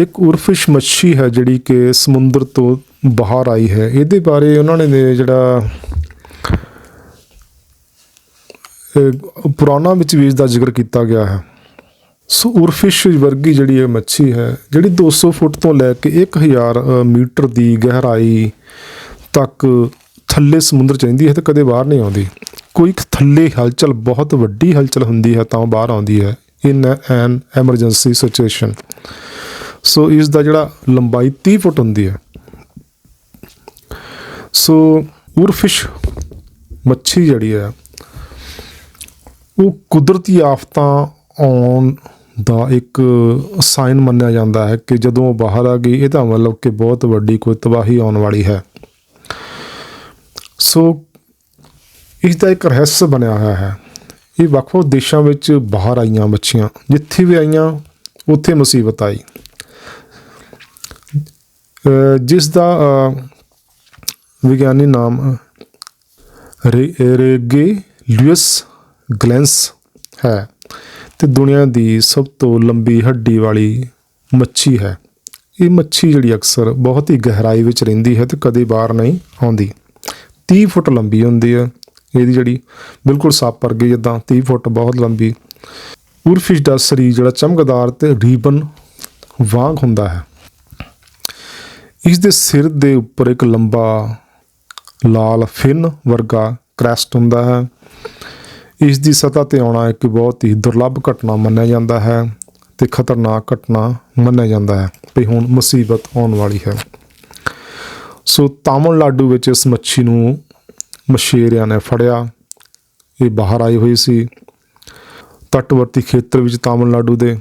ਇੱਕ ਉਰਫਿਸ਼ ਮੱਛੀ ਹੈ ਜਿਹੜੀ ਕਿ ਸਮੁੰਦਰ ਤੋਂ ਬਾਹਰ ਆਈ ਹੈ। ਇਹਦੇ ਬਾਰੇ ਉਹਨਾਂ ਨੇ ਜਿਹੜਾ ਪੁਰਾਣਾ ਵਿੱਚ ਵੀ ਇਸ ਦਾ ਜ਼ਿਕਰ ਕੀਤਾ ਗਿਆ ਹੈ। ਸੋ ਉਰਫਿਸ਼ ਵਰਗੀ ਜਿਹੜੀ ਇਹ ਮੱਛੀ ਹੈ ਜਿਹੜੀ 200 ਫੁੱਟ ਤੋਂ ਲੈ ਕੇ 1000 ਅ, ਮੀਟਰ ਦੀ ਗਹਿਰਾਈ ਤੱਕ ਥੱਲੇ ਸਮੁੰਦਰ ਚ ਰਹਿੰਦੀ ਹੈ ਤੇ ਕਦੇ ਬਾਹਰ ਨਹੀਂ ਆਉਂਦੀ। ਕੋਈ ਥੱਲੇ ਹਲਚਲ ਬਹੁਤ ਵੱਡੀ ਹਲਚਲ ਹੁੰਦੀ ਹੈ ਤਾਂ ਉਹ ਬਾਹਰ ਆਉਂਦੀ ਹੈ। ਇਨ ਐਨ ਐਮਰਜੈਂਸੀ ਸਿਚੁਏਸ਼ਨ ਸੋ ਇਸ ਦਾ ਜਿਹੜਾ ਲੰਬਾਈ 30 ਫੁੱਟ ਹੁੰਦੀ ਹੈ। ਸੋ ਉਰਫਿਸ਼ ਮੱਛੀ ਜਿਹੜੀ ਹੈ, ਉਹ ਕੁਦਰਤੀ ਆਫਤਾਂ ਆਉਣ ਦਾ ਇੱਕ ਸਾਈਨ ਮੰਨਿਆ ਜਾਂਦਾ ਹੈ ਕਿ ਜਦੋਂ ਉਹ ਬਾਹਰ ਆ ਗਈ ਇਹਦਾ ਮਤਲਬ ਕਿ ਬਹੁਤ ਵੱਡੀ ਕੋਈ ਤਬਾਹੀ ਆਉਣ ਵਾਲੀ ਹੈ। ਸੋ ਇਸ ਦਾ ਇੱਕ ਰਹੱਸ ਬਣਿਆ ਹੋਇਆ ਹੈ। ਇਹ ਵੱਖ-ਵੱਖ ਦੇਸ਼ਾਂ ਵਿੱਚ ਬਾਹਰ ਆਈਆਂ ਮੱਛੀਆਂ, ਜਿੱਥੇ ਵੀ ਆਈਆਂ, ਉੱਥੇ ਮੁਸੀਬਤ ਆਈ। ਜਿਸ ਦਾ ਵਿਗਿਆਨੀ ਨਾਮ ਰੇ- ਰੇਗੇ ਲੂਇਸ ਗਲੈਂਸ ਹੈ। ਤੇ ਦੁਨੀਆ ਦੀ ਸਭ ਤੋਂ ਲੰਬੀ ਹੱਡੀ ਵਾਲੀ ਮੱਛੀ ਹੈ। ਇਹ ਮੱਛੀ ਜਿਹੜੀ ਅਕਸਰ ਬਹੁਤ ਹੀ ਗਹਿਰਾਈ ਵਿੱਚ ਰਹਿੰਦੀ ਹੈ ਤੇ ਕਦੇ ਬਾਹਰ ਨਹੀਂ ਆਉਂਦੀ। 30 ਫੁੱਟ ਲੰਬੀ ਹੁੰਦੀ ਹੈ। ਇਹਦੀ ਜਿਹੜੀ ਬਿਲਕੁਲ ਸੱਪ ਵਰਗੀ ਜਿੱਦਾਂ 30 ਫੁੱਟ ਬਹੁਤ ਲੰਬੀ ਉਰਫਿਸ਼ ਦਾ ਸਰੀਰ ਜਿਹੜਾ ਚਮਕਦਾਰ ਤੇ ਰੀਬਨ ਵਾਂਗ ਹੁੰਦਾ ਹੈ। ਇਸ ਦੇ ਸਿਰ ਦੇ ਉੱਪਰ ਇੱਕ ਲੰਬਾ ਲਾਲ ਫਿਨ ਵਰਗਾ ਕ੍ਰੈਸਟ ਹੁੰਦਾ ਹੈ। ਇਸ ਦੀ ਸਤ੍ਹਾ ਤੇ ਆਉਣਾ ਇੱਕ ਬਹੁਤ ਹੀ ਦੁਰਲੱਭ ਘਟਨਾ ਮੰਨਿਆ ਜਾਂਦਾ ਹੈ ਤੇ ਖਤਰਨਾਕ ਘਟਨਾ ਮੰਨਿਆ ਜਾਂਦਾ ਹੈ ਵੀ ਹੁਣ ਮੁਸੀਬਤ ਆਉਣ ਵਾਲੀ ਹੈ। ਸੋ ਤਾਮਿਲਨਾਡੂ ਵਿੱਚ ਇਸ ਮੱਛੀ ਨੂੰ ਮਛੇਰਿਆਂ ਨੇ ਫੜਿਆ। ਇਹ ਬਾਹਰ ਆਈ ਹੋਈ ਸੀ। ਤੱਟਵਰਤੀ ਖੇਤਰ ਵਿੱਚ ਤਾਮਿਲਨਾਡੂ ਦੇ,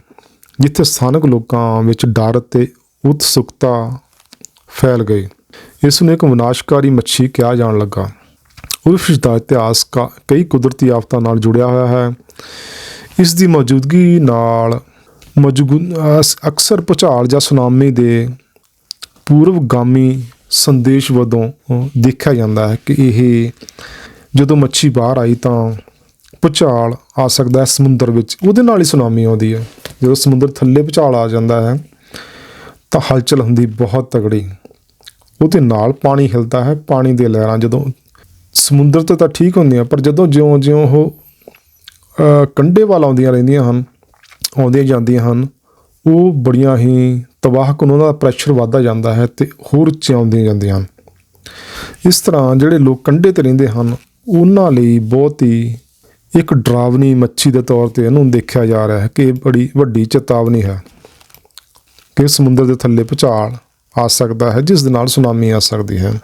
ਜਿੱਥੇ ਸਥਾਨਕ ਲੋਕਾਂ ਵਿੱਚ ਡਰ ਤੇ ਉਤਸੁਕਤਾ ਫੈਲ ਗਈ। ਇਸ ਨੂੰ ਇੱਕ ਵਿਨਾਸ਼ਕਾਰੀ ਮੱਛੀ ਕਿਹਾ ਜਾਣ ਲੱਗਾ। ਉਰਫਿਸ਼ ਦਾ ਇਤਿਹਾਸ ਕਾ- ਕਈ ਕੁਦਰਤੀ ਆਫਤਾਂ ਨਾਲ ਜੁੜਿਆ ਹੋਇਆ ਹੈ। ਇਸ ਦੀ ਮੌਜੂਦਗੀ ਨਾਲ ਮੌਜੂਦ ਅਕਸਰ ਭੁਚਾਲ ਜਾਂ ਸੁਨਾਮੀ ਦੇ ਪੂਰਵਗਾਮੀ ਸੰਦੇਸ਼ ਵਜੋਂ ਦੇਖਿਆ ਜਾਂਦਾ ਹੈ ਕਿ ਇਹ ਜਦੋਂ ਮੱਛੀ ਬਾਹਰ ਆਈ ਤਾਂ ਭੁਚਾਲ ਆ ਸਕਦਾ ਹੈ ਸਮੁੰਦਰ ਵਿੱਚ। ਉਹਦੇ ਨਾਲ ਹੀ ਸੁਨਾਮੀ ਆਉਂਦੀ ਹੈ। ਜਦੋਂ ਸਮੁੰਦਰ ਥੱਲੇ ਭੁਚਾਲ ਆ ਜਾਂਦਾ ਹੈ ਤਾਂ ਹਲਚਲ ਹੁੰਦੀ ਬਹੁਤ ਤਗੜੀ ਉਹਦੇ ਨਾਲ ਪਾਣੀ ਹਿਲਦਾ ਹੈ ਪਾਣੀ ਦੀਆਂ ਲਹਿਰਾਂ ਜਦੋਂ ਸਮੁੰਦਰ ਤੇ ਤਾਂ ਠੀਕ ਹੁੰਦੀਆਂ ਪਰ ਜਦੋਂ ਜਿਉਂ-ਜਿਉਂ ਉਹ ਅ, ਕੰਢੇ ਵੱਲ ਆਉਂਦੀਆਂ ਰਹਿੰਦੀਆਂ ਹਨ ਆਉਂਦੀਆਂ ਜਾਂਦੀਆਂ ਹਨ ਉਹ ਬੜੀਆਂ ਹੀ ਤਬਾਹਕੁਨ ਉਹਨਾਂ ਦਾ ਪ੍ਰੈਸ਼ਰ ਵਧਦਾ ਜਾਂਦਾ ਹੈ ਤੇ ਹੋਰ ਉੱਚੀਆਂ ਜਾਂਦੀਆਂ ਹਨ। ਇਸ ਤਰ੍ਹਾਂ ਜਿਹੜੇ ਲੋਕ ਕੰਢੇ ਤੇ ਰਹਿੰਦੇ ਹਨ ਉਹਨਾਂ ਲਈ ਬਹੁਤ ਹੀ ਇੱਕ ਡਰਾਵਨੀ ਮੱਛੀ ਦੇ ਤੌਰ ਤੇ ਇਹਨੂੰ ਦੇਖਿਆ ਜਾ ਰਿਹਾ ਹੈ ਕਿ ਬੜੀ ਵੱਡੀ ਚੇਤਾਵਨੀ ਹੈ ਕਿ ਸਮੁੰਦਰ ਦੇ ਥੱਲੇ ਭੂਚਾਲ ਆ ਸਕਦਾ ਹੈ, ਜਿਸ ਦੇ ਨਾਲ ਸੁਨਾਮੀ ਆ ਸਕਦੀ ਹੈ।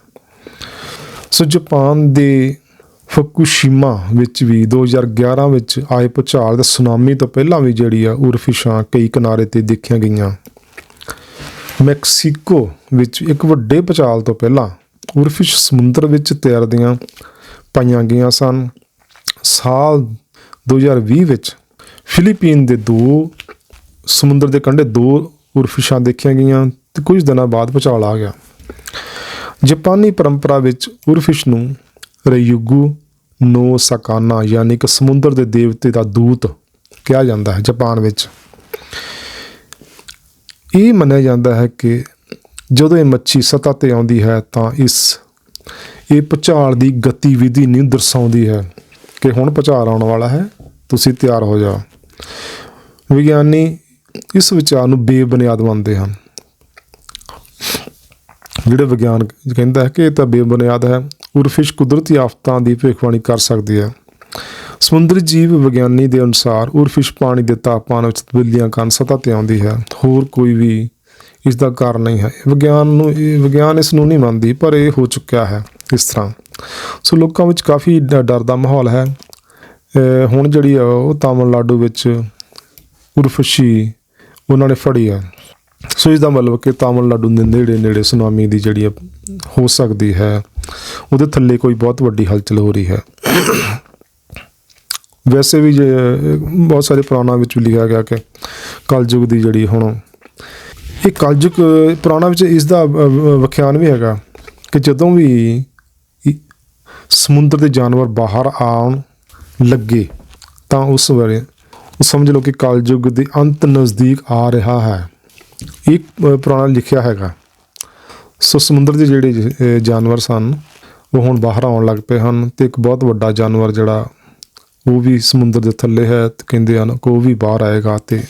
ਸੋ ਜਾਪਾਨ ਦੇ ਫੁਕੂਸ਼ੀਮਾ ਵਿੱਚ ਵੀ 2011 ਵਿੱਚ ਆਏ ਭੂਚਾਲ ਦੇ ਸੁਨਾਮੀ ਤੋਂ ਪਹਿਲਾਂ ਵੀ ਜਿਹੜੀ ਆ ਉਰਫਿਸ਼ਾਂ ਕਈ ਕਿਨਾਰੇ ਤੇ ਦੇਖੀਆਂ ਗਈਆਂ। ਮੈਕਸੀਕੋ ਵਿੱਚ ਇੱਕ ਵੱਡੇ ਭੂਚਾਲ ਤੋਂ ਪਹਿਲਾਂ ਉਰਫਿਸ਼ ਸਮੁੰਦਰ ਵਿੱਚ ਤੈਰਦੀਆਂ ਪਾਈਆਂ ਗਈਆਂ ਸਨ। ਸਾਲ 2020 ਵਿੱਚ ਫਿਲੀਪੀਨ ਦੇ ਦੋ ਸਮੁੰਦਰ ਦੇ ਕੰਢੇ ਦੋ ਉਰਫਿਸ਼ਾਂ ਦੇਖੀਆਂ ਗਈਆਂ। ਤੇ ਕੁਝ ਦਿਨਾਂ ਬਾਅਦ ਭੂਚਾਲ ਆ ਗਿਆ। ਜਾਪਾਨੀ ਪਰੰਪਰਾ ਵਿੱਚ ਉਰਫਿਸ਼ ਨੂੰ ਰਯੁਗੂ, ਨੋ ਸਕਾਨਾ ਯਾਨੀ ਕਿ ਸਮੁੰਦਰ ਦੇ ਦੇਵਤੇ ਦਾ ਦੂਤ ਕਿਹਾ ਜਾਂਦਾ ਹੈ ਜਾਪਾਨ ਵਿੱਚ। ਇਹ ਮੰਨਿਆ ਜਾਂਦਾ ਹੈ ਕਿ ਜਦੋਂ ਇਹ ਮੱਛੀ ਸਤ੍ਹਾ ਤੇ ਆਉਂਦੀ ਹੈ ਤਾਂ ਇਸ, ਇਹ ਭੁਚਾਲ ਦੀ ਗਤੀਵਿਧੀ ਨੂੰ ਦਰਸਾਉਂਦੀ ਹੈ ਕਿ ਹੁਣ ਭੁਚਾਲ ਆਉਣ ਵਾਲਾ ਹੈ, ਤੁਸੀਂ ਤਿਆਰ ਹੋ ਜਾਓ। ਵਿਗਿਆਨੀ ਇਸ ਵਿਚਾਰ ਨੂੰ ਬੇਬੁਨਿਆਦ ਮੰਨਦੇ ਹਨ। ਜਿਹੜੇ ਵਿਗਿਆਨ ਕਹਿੰਦਾ ਹੈ ਕਿ ਇਹ ਤਾਂ ਬੇਬੁਨਿਆਦ ਹੈ, ਉਰਫਿਸ਼ ਕੁਦਰਤੀ ਆਫਤਾਂ ਦੀ ਭਵਿੱਖਬਾਣੀ ਕਰ ਸਕਦੀ ਹੈ। ਸਮੁੰਦਰੀ ਜੀਵ ਵਿਗਿਆਨੀ ਦੇ ਅਨੁਸਾਰ ਉਰਫਿਸ਼ ਪਾਣੀ ਦੇ ਤਾਪਮਾਨ ਵਿੱਚ ਤਬਦੀਲੀਆਂ ਕਾਰਨ ਸਤ੍ਹਾ ਤੇ ਆਉਂਦੀ ਹੈ। ਹੋਰ ਕੋਈ ਵੀ ਇਸ ਦਾ ਕਾਰਨ ਨਹੀਂ ਹੈ। ਵਿਗਿਆਨ ਨੂੰ ਇਹ ਵਿਗਿਆਨ ਇਸ ਨੂੰ ਨਹੀਂ ਮੰਨਦੀ, ਪਰ ਇਹ ਹੋ ਚੁੱਕਿਆ ਹੈ ਇਸ ਤਰ੍ਹਾਂ। ਸੋ ਲੋਕਾਂ ਵਿੱਚ ਕਾਫੀ ਡਰ ਦਾ ਮਾਹੌਲ ਹੈ। ਹੁਣ ਜਿਹੜੀ ਆ ਉਹ ਤਾਮਿਲਨਾਡੂ ਵਿੱਚ ਉਰਫਸ਼ੀ ਉਹਨਾਂ ਨੇ ਫੜੀ ਹੈ ਸੋ ਇਸ ਦਾ ਮਤਲਬ ਕਿ ਤਾਮਿਲਨਾਡੂ ਦੇ ਨੇੜੇ ਨੇੜੇ ਸੁਨਾਮੀ ਦੀ ਜਿਹੜੀ ਆ ਹੋ ਸਕਦੀ ਹੈ, ਉਹਦੇ ਥੱਲੇ ਕੋਈ ਬਹੁਤ ਵੱਡੀ ਹਲਚਲ ਹੋ ਰਹੀ ਹੈ। ਵੈਸੇ ਵੀ ਜੇ, ਬਹੁਤ ਸਾਰੇ ਪੁਰਾਣਾਂ ਵਿੱਚ ਵੀ ਲਿਖਿਆ ਗਿਆ ਕਿ ਕਲਯੁਗ ਦੀ ਜਿਹੜੀ ਹੁਣ ਇਹ ਕਲਯੁਗ, ਪੁਰਾਣਾ ਵਿੱਚ ਇਸ ਦਾ ਵਿਖਿਆਨ ਵੀ ਹੈਗਾ ਕਿ ਜਦੋਂ ਵੀ ਸਮੁੰਦਰ ਦੇ ਜਾਨਵਰ ਬਾਹਰ ਆਉਣ ਲੱਗੇ, ਤਾਂ ਉਸ ਵੇਲੇ ਸਮਝ ਲਓ ਕਿ ਕਲਯੁਗ ਦੇ ਅੰਤ ਨਜ਼ਦੀਕ ਆ ਰਿਹਾ ਹੈ। ਇੱਕ ਪੁਰਾਣਾ ਲਿਖਿਆ ਹੈਗਾ। ਸੋ ਸਮੁੰਦਰ ਦੇ ਜਿਹੜੇ ਜਾਨਵਰ ਸਨ, ਉਹ ਹੁਣ ਬਾਹਰ ਆਉਣ ਲੱਗ ਪਏ ਹਨ ਤੇ ਇੱਕ ਬਹੁਤ ਵੱਡਾ ਜਾਨਵਰ ਜਿਹੜਾ, ਉਹ ਵੀ ਸਮੁੰਦਰ ਦੇ ਥੱਲੇ ਹੈ ਤੇ ਕਹਿੰਦੇ ਹਨ ਕਿ ਉਹ ਵੀ ਬਾਹਰ ਆਏਗਾ ਤੇ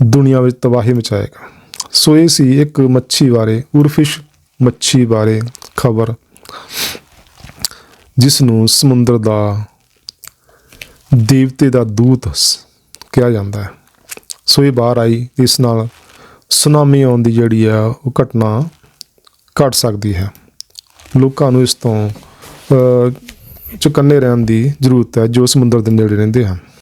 ਦੁਨੀਆ ਵਿੱਚ ਤਬਾਹੀ ਮਚਾਏਗਾ। ਸੋ ਇਹ ਸੀ ਇੱਕ ਮੱਛੀ ਬਾਰੇ, ਉਰਫਿਸ਼ ਮੱਛੀ ਬਾਰੇ ਖਬਰ ਜਿਸ ਨੂੰ ਸਮੁੰਦਰ ਦਾ ਦੇਵਤੇ ਦਾ ਦੂਤ ਕਿਹਾ ਜਾਂਦਾ ਹੈ। ਸੋ ਇਹ ਬਾਹਰ ਆਈ, ਇਸ ਨਾਲ ਸੁਨਾਮੀ ਆਉਣ ਦੀ ਜਿਹੜੀ ਆ, ਉਹ ਘਟਨਾ ਘਟ ਸਕਦੀ ਹੈ। ਲੋਕਾਂ ਨੂੰ ਇਸ ਤੋਂ ਚੁਕੰਨੇ ਰਹਿਣ ਦੀ ਜ਼ਰੂਰਤ ਹੈ, ਜੋ ਸਮੁੰਦਰ ਦੇ ਨੇੜੇ ਰਹਿੰਦੇ ਹਨ।